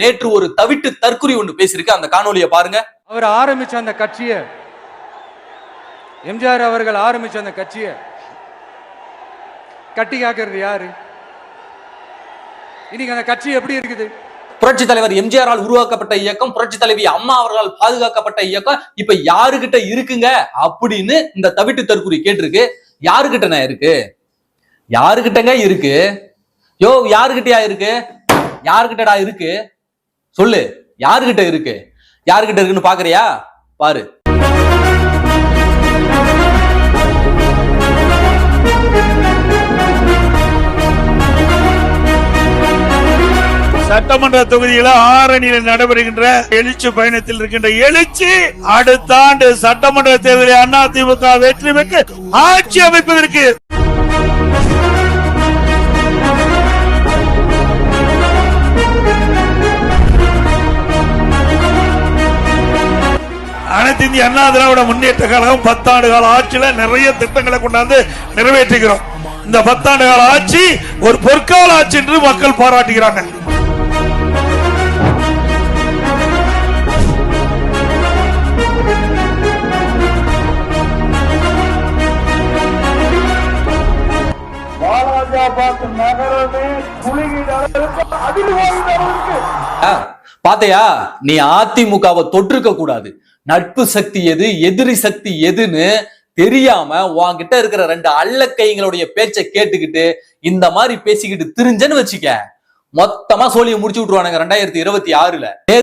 நேற்று ஒரு தவிட்டு தற்குறி ஒண்ணு பேசியிருக்கு. அந்த காணொலியை பாருங்க. அவர் ஆரம்பிச்ச அந்த கட்சியை எம்ஜிஆர் அவர்கள் ஆரம்பிச்ச அந்த கட்சியை கட்டி காக்கிறது யாரு? இன்னைக்கு அந்த கட்சி எப்படி இருக்குது? புரட்சி தலைவர் எம்ஜிஆரால் உருவாக்கப்பட்ட இயக்கம் புரட்சி தலைவி அம்மா அவர்களால் பாதுகாக்கப்பட்ட இயக்கம் இப்ப யாருகிட்ட இருக்குங்க அப்படின்னு இந்த தவிட்டு தற்குறி கேட்டிருக்கு. யாருகிட்டண்ணா இருக்கு? யாருகிட்டங்க இருக்கு? யோ யாருகிட்டயா இருக்கு? யாருகிட்டடா இருக்கு? சொல்லு. யாருகிட்ட இருக்கு? யாருகிட்ட இருக்குன்னு பாக்குறியா? பாரு. சட்டமன்ற தொகுதியில ஆரணியில் நடைபெறுகின்ற எழுச்சி பயணத்தில் இருக்கின்ற எழுச்சி அடுத்த ஆண்டு சட்டமன்ற தேர்தலில் அதிமுக வெற்றி பெற்று ஆட்சி அமைப்பதற்கு அனைத்து இந்திய அண்ணா திராவிட முன்னேற்ற கழகம் பத்தாண்டு கால ஆட்சியில நிறைய திட்டங்களை கொண்டாந்து நிறைவேற்றுகிறோம். இந்த பத்தாண்டு கால ஆட்சி ஒரு பொற்கால ஆட்சி என்று மக்கள் பாராட்டுகிறாங்க. ஆ, பாத்தையா நீ அதிமுகவை தொற்றுக்க கூடாது. நட்பு சக்தி எது எதிரி சக்தி எதுன்னு தெரியாம உன்கிட்ட இருக்கிற ரெண்டு அள்ளக்கைங்களுடைய பேச்சை கேட்டுக்கிட்டு இந்த மாதிரி பேசிக்கிட்டு திரிஞ்சன்னு வச்சுக்க. மொத்தமா சோழியை முடிச்சு விட்டுருவானுங்க ரெண்டாயிரத்தி இருபத்தி ஆறுல.